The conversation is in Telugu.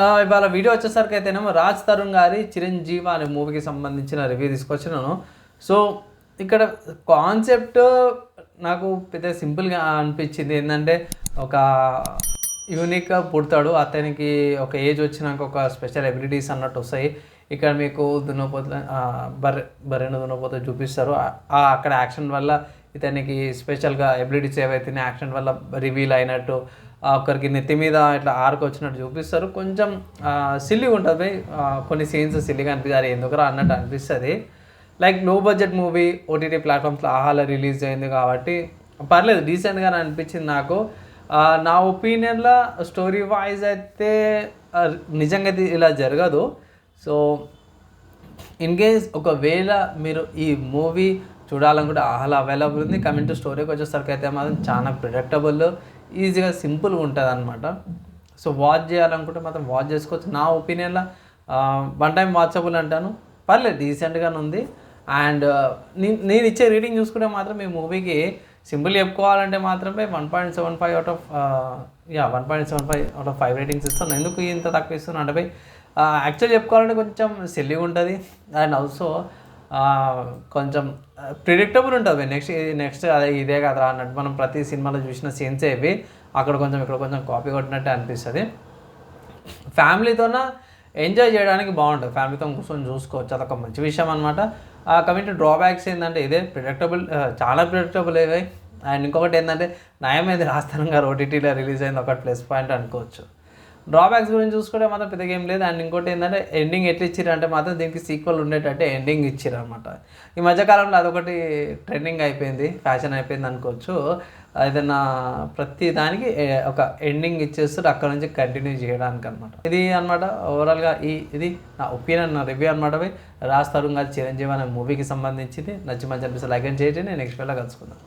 ఇవాళ వీడియో వచ్చేసరికి అయితేనేమో రాజ్ తరుణ్ గారి చిరంజీవి అనే మూవీకి సంబంధించిన రివ్యూ తీసుకొచ్చినాను. సో ఇక్కడ కాన్సెప్ట్ నాకు పెద్ద సింపుల్గా అనిపించింది. ఏంటంటే ఒక యూనిక్గా పుడతాడు. అతనికి ఒక ఏజ్ వచ్చినాక ఒక స్పెషల్ ఎబిలిటీస్ అన్నట్టు వస్తాయి. ఇక్కడ మీకు దున్నపోత బర్రె బర్రెను దున్నపోత చూపిస్తారు. అక్కడ యాక్షన్ వల్ల ఇతనికి స్పెషల్గా ఎబిలిటీస్ ఏవైతే యాక్షన్ వల్ల రివీల్ అయినట్టు ఒకరికి నెత్తి మీద ఇట్లా ఆర్క్ వచ్చినట్టు చూపిస్తారు. కొంచెం సిల్లీగా ఉంటుంది. కొన్ని సీన్స్ సిల్లిగా అనిపిస్తారు ఎందుకురా అన్నట్టు అనిపిస్తుంది. లైక్లో బడ్జెట్ మూవీ ఓటీటీ ప్లాట్ఫామ్స్లో ఆహాల రిలీజ్ అయింది కాబట్టి పర్లేదు డీసెంట్గానే అనిపించింది నాకు. నా ఒపీనియన్లో స్టోరీ వైజ్ అయితే నిజంగా ఇలా జరగదు. సో ఇన్ కేస్ ఒకవేళ మీరు ఈ మూవీ చూడాలనుకుంటే ఆహ్లా అవైలబుల్ ఉంది. కమింగ్ టు స్టోరీకి వచ్చేసరికి అయితే మాత్రం చాలా ప్రిడక్టబుల్ ఈజీగా సింపుల్గా ఉంటుంది అనమాట సో వాచ్ చేయాలనుకుంటే మాత్రం వాచ్ చేసుకోవచ్చు. నా ఒపీనియన్లో వన్ టైం వాచబుల్ అంటాను. పర్లేదు డీసెంట్గానే ఉంది. అండ్ నేను ఇచ్చే రీడింగ్ చూసుకుంటే మాత్రం ఈ మూవీకి సింపుల్ చెప్పుకోవాలంటే మాత్రమే one point seven five out of yeah one point seven five out of five ratings ఇస్తాను. ఎందుకు ఇంత తక్కువ ఇస్తున్నాను అంటే యాక్చువల్ చెప్పుకోవాలంటే కొంచెం సిల్లీగా ఉంటుంది అండ్ ఆల్సో కొంచెం ప్రిడిక్టబుల్ ఉంటుంది. నెక్స్ట్ నెక్స్ట్ అదే ఇదే కదా అన్నట్టు మనం ప్రతి సినిమాలో చూసిన సీన్స్ ఏవి అక్కడ కొంచెం ఇక్కడ కొంచెం కాపీ కొట్టినట్టు అనిపిస్తుంది. ఫ్యామిలీతోన ఎంజాయ్ చేయడానికి బాగుంటుంది. ఫ్యామిలీతో కూర్చొని చూసుకోవచ్చు. అదొక మంచి విషయం అనమాట కమింగ్ డ్రాబ్యాక్స్ ఏంటంటే ఇదే ప్రిడిక్టబుల్ చాలా ప్రిడిక్టబుల్ ఇవే. అండ్ ఇంకొకటి ఏంటంటే నయమేది రాస్తానంగా ఓటీటీలో రిలీజ్ అయింది. ఒకటి ప్లస్ పాయింట్ అనుకోవచ్చు. డ్రాబ్యాక్స్ గురించి చూసుకుంటే మాత్రం పెద్దగా ఏం లేదు. అండ్ ఇంకోటి ఏంటంటే ఎండింగ్ ఎట్లా ఇచ్చారు అంటే మాత్రం దీనికి సీక్వల్ ఉండేటట్టు ఎండింగ్ ఇచ్చారు అనమాట ఈ మధ్యకాలంలో అదొకటి ట్రెండింగ్ అయిపోయింది ఫ్యాషన్ అయిపోయింది అనుకోవచ్చు. ఏదైనా ప్రతి దానికి ఒక ఎండింగ్ ఇచ్చేస్తారు అక్కడ నుంచి కంటిన్యూ చేయడానికి అనమాట ఇది అనమాట ఓవరాల్గా ఈ ఇది నా ఒపీనియన్ నా రివ్యూ అనమాట రాజ్ తరుణ్ గారి చిరంజీవి అనే మూవీకి సంబంధించింది. నచ్చి మంచి అనిపిస్తే లైక్ అండ్ చేయండి. నేను నెక్స్ట్ వేళ కలుసుకుందాం.